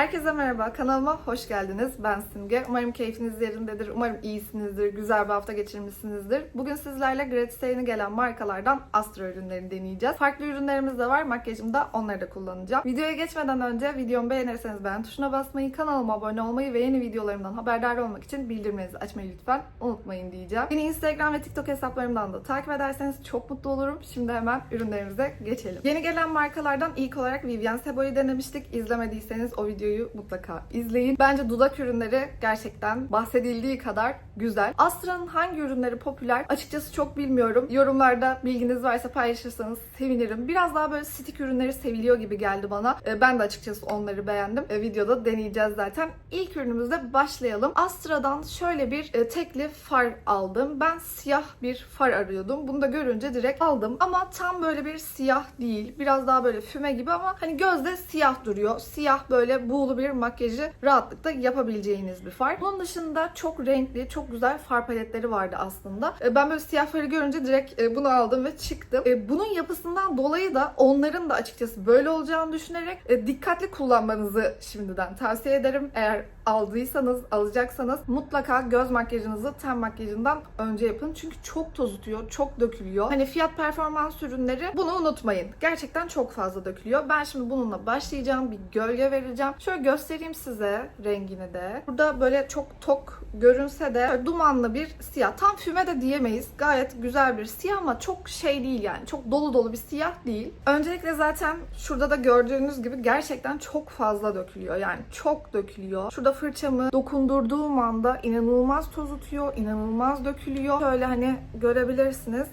Herkese merhaba, kanalıma hoş geldiniz. Ben Simge. Umarım keyfiniz yerindedir, umarım iyisinizdir, güzel bir hafta geçirmişsinizdir. Bugün sizlerle gratis yayını gelen markalardan Astro ürünlerini deneyeceğiz. Farklı ürünlerimiz de var, makyajımda onları da kullanacağım. Videoya geçmeden önce videomu beğenirseniz beğen tuşuna basmayı, kanalıma abone olmayı ve yeni videolarımdan haberdar olmak için bildirimlerinizi açmayı lütfen unutmayın diyeceğim. Beni Instagram ve TikTok hesaplarımdan da takip ederseniz çok mutlu olurum. Şimdi hemen ürünlerimize geçelim. Yeni gelen markalardan ilk olarak Vivienne Sebo'yu denemiştik. İzlemediyseniz o videoyu mutlaka izleyin. Bence dudak ürünleri gerçekten bahsedildiği kadar güzel. Astra'nın hangi ürünleri popüler açıkçası çok bilmiyorum. Yorumlarda bilginiz varsa paylaşırsanız sevinirim. Biraz daha böyle stick ürünleri seviliyor gibi geldi bana. Ee, Ben de açıkçası onları beğendim. Ee, Videoda deneyeceğiz zaten. İlk ürünümüzle başlayalım. Astra'dan şöyle bir e, tekli far aldım. Ben siyah bir far arıyordum. Bunu da görünce direkt aldım. Ama tam böyle bir siyah değil. Biraz daha böyle füme gibi ama hani gözde siyah duruyor. Siyah böyle buğulu bir makyajı rahatlıkla yapabileceğiniz bir far. Bunun dışında çok renkli, çok güzel far paletleri vardı aslında. E, Ben böyle siyah farı görünce direkt e, bunu aldım ve çıktım. E, Bunun yapısından dolayı da onların da açıkçası böyle olacağını düşünerek dikkatli kullanmanızı şimdiden tavsiye ederim. Eğer aldıysanız, alacaksanız mutlaka göz makyajınızı ten makyajından önce yapın. Çünkü çok tozutuyor, çok dökülüyor. Hani fiyat performans ürünleri bunu unutmayın. Gerçekten çok fazla dökülüyor. Ben şimdi bununla başlayacağım. Bir gölge vereceğim. Şöyle göstereyim size rengini de. Burada böyle çok tok görünse de dumanlı bir siyah. Tam füme de diyemeyiz. Gayet güzel bir siyah ama çok şey değil yani. Çok dolu dolu bir siyah değil. Öncelikle zaten şurada da gördüğünüz gibi gerçekten çok fazla dökülüyor. Yani çok dökülüyor. Şurada fırçamı dokundurduğum anda inanılmaz tozutuyor, inanılmaz dökülüyor. Şöyle hani görebilirsiniz.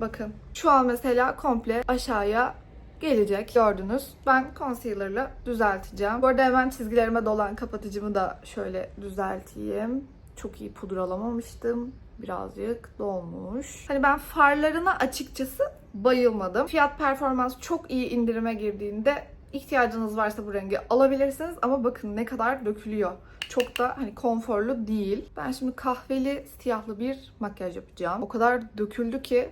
Bakın şu an mesela komple aşağıya gelecek gördünüz. Ben concealer'la düzelteceğim. Bu arada hemen çizgilerime dolan kapatıcımı da şöyle düzelteyim. Çok iyi pudralamamıştım. Birazcık dolmuş. Hani ben farlarına açıkçası bayılmadım. Fiyat performans çok iyi indirime girdiğinde ihtiyacınız varsa bu rengi alabilirsiniz ama bakın ne kadar dökülüyor. Çok da hani konforlu değil. Ben şimdi kahveli siyahlı bir makyaj yapacağım. O kadar döküldü ki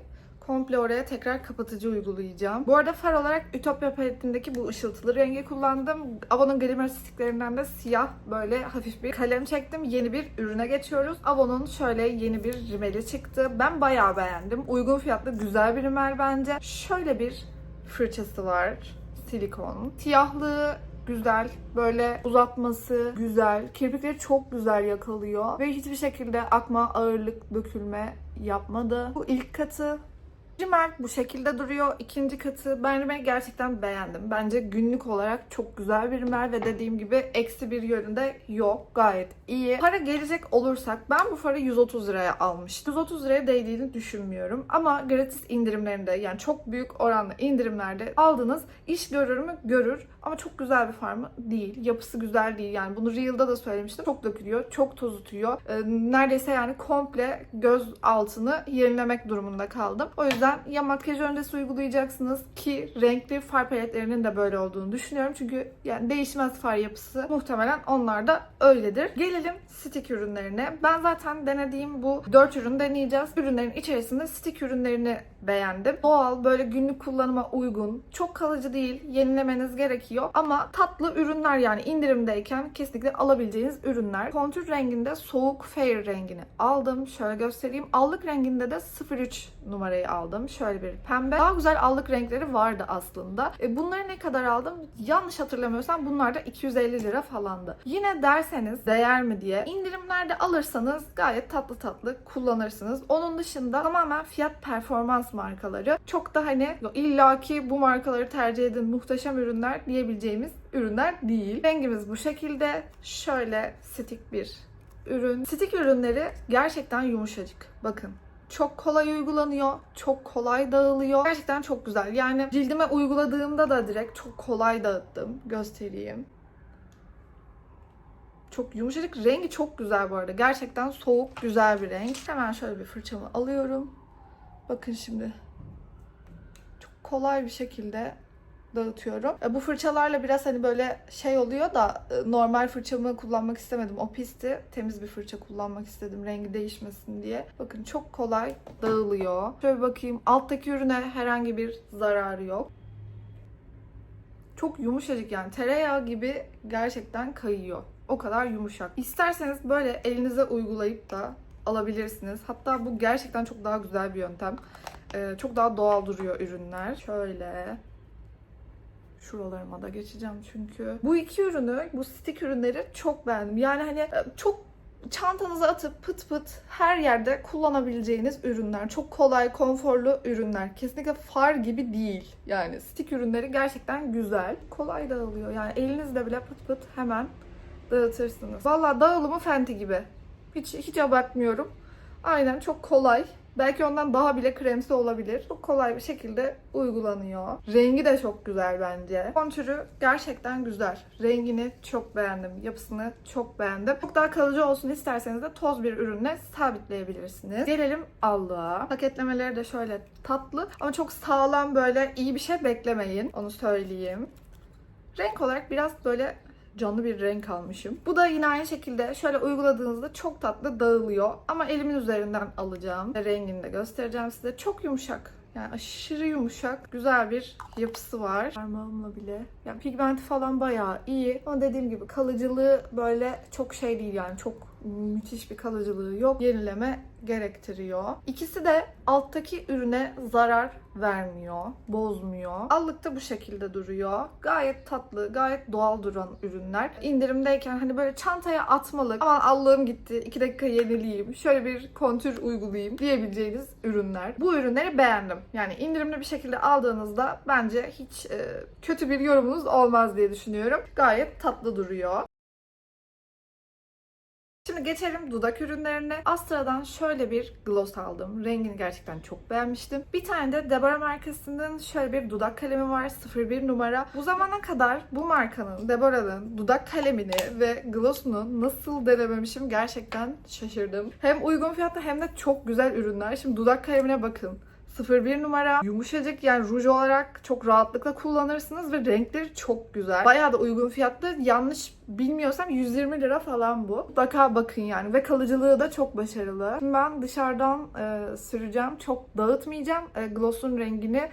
komple oraya tekrar kapatıcı uygulayacağım. Bu arada far olarak Ütopya paletindeki bu ışıltılı rengi kullandım. Avon'un glimmer sticklerinden de siyah böyle hafif bir kalem çektim. Yeni bir ürüne geçiyoruz. Avon'un şöyle yeni bir rimeli çıktı. Ben bayağı beğendim. Uygun fiyatlı güzel bir rimel bence. Şöyle bir fırçası var. Silikon. Siyahlığı güzel. Böyle uzatması güzel. Kirpikleri çok güzel yakalıyor. Ve hiçbir şekilde akma, ağırlık, dökülme yapmadı. Bu ilk katı Rimel bu şekilde duruyor. İkinci katı ben Rimel'i gerçekten beğendim. Bence günlük olarak çok güzel bir Rimel ve dediğim gibi eksi bir yönünde yok. Gayet iyi. Para gelecek olursak ben bu farı 130 liraya almıştım. 130 liraya değdiğini düşünmüyorum. Ama gratis indirimlerinde yani çok büyük oranlı indirimlerde aldınız. iş görür mü? Görür. Ama çok güzel bir far mı? Değil. Yapısı güzel değil. Yani bunu Real'da da söylemiştim. Çok dökülüyor. Çok tozutuyor. Ee, neredeyse yani komple göz altını yenilemek durumunda kaldım. O yüzden ya makyaj öncesi uygulayacaksınız ki renkli far paletlerinin de böyle olduğunu düşünüyorum. Çünkü yani değişmez far yapısı muhtemelen onlar da öyledir. Gelelim stick ürünlerine. Ben zaten denediğim bu 4 ürün deneyeceğiz. Ürünlerin içerisinde stick ürünlerini beğendim. Doğal, böyle günlük kullanıma uygun. Çok kalıcı değil. Yenilemeniz gerekiyor. Ama tatlı ürünler yani indirimdeyken kesinlikle alabileceğiniz ürünler. Kontür renginde soğuk fair rengini aldım. Şöyle göstereyim. Allık renginde de 03 numarayı aldım. Şöyle bir pembe. Daha güzel allık renkleri vardı aslında. E, bunları ne kadar aldım? Yanlış hatırlamıyorsam bunlar da 250 lira falandı. Yine derseniz değer mi diye indirimlerde alırsanız gayet tatlı tatlı kullanırsınız. Onun dışında tamamen fiyat performans markaları. Çok da hani illaki bu markaları tercih edin muhteşem ürünler diyebileceğimiz ürünler değil. Rengimiz bu şekilde. Şöyle stick bir ürün. Stick ürünleri gerçekten yumuşacık. Bakın çok kolay uygulanıyor, çok kolay dağılıyor. Gerçekten çok güzel. Yani cildime uyguladığımda da direkt çok kolay dağıttım. Göstereyim. Çok yumuşacık. Rengi çok güzel bu arada. Gerçekten soğuk, güzel bir renk. Hemen şöyle bir fırçamı alıyorum. Bakın şimdi. Çok kolay bir şekilde dağıtıyorum. E, Bu fırçalarla biraz hani böyle şey oluyor da e, normal fırçamı kullanmak istemedim. O pisti. Temiz bir fırça kullanmak istedim rengi değişmesin diye. Bakın çok kolay dağılıyor. Şöyle bakayım. Alttaki ürüne herhangi bir zararı yok. Çok yumuşacık yani tereyağı gibi gerçekten kayıyor. O kadar yumuşak. İsterseniz böyle elinize uygulayıp da alabilirsiniz. Hatta bu gerçekten çok daha güzel bir yöntem. Ee, çok daha doğal duruyor ürünler. Şöyle şuralarıma da geçeceğim çünkü. Bu iki ürünü, bu stick ürünleri çok beğendim. Yani hani e, çok çantanıza atıp pıt pıt her yerde kullanabileceğiniz ürünler. Çok kolay, konforlu ürünler. Kesinlikle far gibi değil. Yani stick ürünleri gerçekten güzel. Kolay dağılıyor. Yani elinizde bile pıt pıt hemen dağıtırsınız. Valla dağılımı Fenty gibi. Hiç hiç abartmıyorum. Aynen çok kolay. Belki ondan daha bile kremsi olabilir. Çok kolay bir şekilde uygulanıyor. Rengi de çok güzel bence. Kontürü gerçekten güzel. Rengini çok beğendim. Yapısını çok beğendim. Çok daha kalıcı olsun isterseniz de toz bir ürünle sabitleyebilirsiniz. Gelelim allığa. Paketlemeleri de şöyle tatlı ama çok sağlam böyle iyi bir şey beklemeyin. Onu söyleyeyim. Renk olarak biraz böyle canlı bir renk almışım. Bu da yine aynı şekilde şöyle uyguladığınızda çok tatlı dağılıyor. Ama elimin üzerinden alacağım. Rengini de göstereceğim size. Çok yumuşak. Yani aşırı yumuşak, güzel bir yapısı var. Parmağımla bile. Yani pigmenti falan bayağı iyi. Ama dediğim gibi kalıcılığı böyle çok şey değil yani. Çok müthiş bir kalıcılığı yok. Yenileme gerektiriyor. İkisi de alttaki ürüne zarar vermiyor, bozmuyor. Allıkta bu şekilde duruyor. Gayet tatlı, gayet doğal duran ürünler. İndirimdeyken hani böyle çantaya atmalık, aman allığım gitti, 2 dakika yenileyim, şöyle bir kontür uygulayayım diyebileceğiniz ürünler. Bu ürünleri beğendim. Yani indirimli bir şekilde aldığınızda bence hiç e, kötü bir yorumunuz olmaz diye düşünüyorum. Gayet tatlı duruyor. Şimdi geçelim dudak ürünlerine. Astra'dan şöyle bir gloss aldım. Rengini gerçekten çok beğenmiştim. Bir tane de Deborah markasının şöyle bir dudak kalemi var. 01 numara. Bu zamana kadar bu markanın, Deborah'ın dudak kalemini ve glossunu nasıl denememişim gerçekten şaşırdım. Hem uygun fiyatlı hem de çok güzel ürünler. Şimdi dudak kalemine bakın. 01 numara. Yumuşacık yani ruj olarak çok rahatlıkla kullanırsınız ve renkleri çok güzel. Bayağı da uygun fiyatlı. Yanlış bilmiyorsam 120 lira falan bu. Mutlaka bakın yani ve kalıcılığı da çok başarılı. Şimdi ben dışarıdan e, süreceğim. Çok dağıtmayacağım. E, gloss'un rengini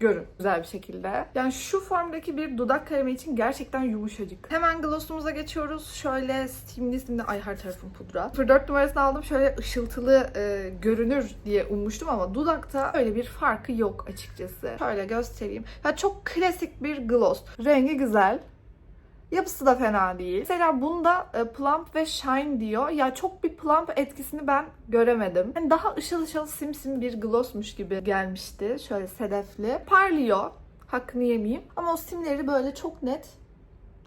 görün güzel bir şekilde. Yani şu formdaki bir dudak kalemi için gerçekten yumuşacık. Hemen glossumuza geçiyoruz. Şöyle simli simli ay her tarafım pudra. 04 numarasını aldım. Şöyle ışıltılı e, görünür diye ummuştum ama dudakta öyle bir farkı yok açıkçası. Şöyle göstereyim. Ya çok klasik bir gloss. Rengi güzel. Yapısı da fena değil. Mesela bunda e, plump ve shine diyor. Ya çok bir plump etkisini ben göremedim. Yani daha ışıl ışıl simsim bir glossmuş gibi gelmişti. Şöyle sedefli. Parlıyor. Hakkını yemeyeyim. Ama o simleri böyle çok net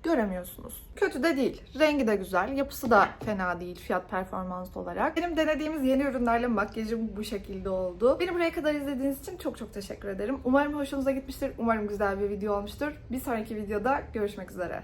göremiyorsunuz. Kötü de değil. Rengi de güzel. Yapısı da fena değil fiyat performans olarak. Benim denediğimiz yeni ürünlerle makyajım bu şekilde oldu. Beni buraya kadar izlediğiniz için çok çok teşekkür ederim. Umarım hoşunuza gitmiştir. Umarım güzel bir video olmuştur. Bir sonraki videoda görüşmek üzere.